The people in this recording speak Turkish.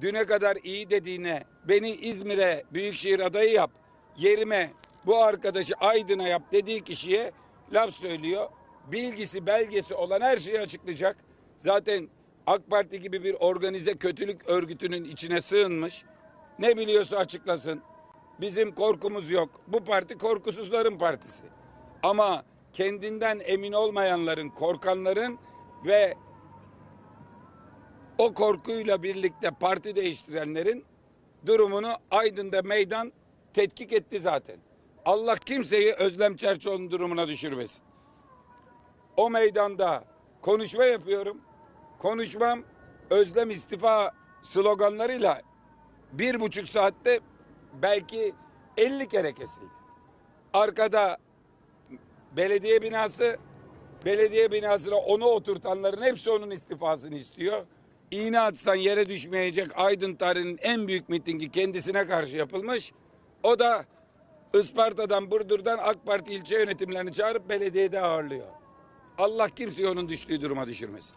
düne kadar iyi dediğine beni İzmir'e büyükşehir adayı yap, yerime bu arkadaşı Aydın'a yap dediği kişiye laf söylüyor. Bilgisi belgesi olan her şeyi açıklayacak. Zaten AK Parti gibi bir organize kötülük örgütünün içine sığınmış. Ne biliyorsa açıklasın. Bizim korkumuz yok. Bu parti korkusuzların partisi. Ama kendinden emin olmayanların, korkanların ve o korkuyla birlikte parti değiştirenlerin durumunu Aydın'da meydan tetkik etti zaten. Allah kimseyi Özlem Çerçoğlu'nun durumuna düşürmesin. O meydanda konuşma yapıyorum. Konuşmam Özlem istifa sloganlarıyla bir buçuk saatte belki 50 kere kesildi. Arkada belediye binası, belediye binasına onu oturtanların hepsi onun istifasını istiyor. İğne atsan yere düşmeyecek Aydın tarihinin en büyük mitingi kendisine karşı yapılmış. O da Isparta'dan, Burdur'dan AK Parti ilçe yönetimlerini çağırıp belediyede ağırlıyor. Allah kimseyi onun düştüğü duruma düşürmesin.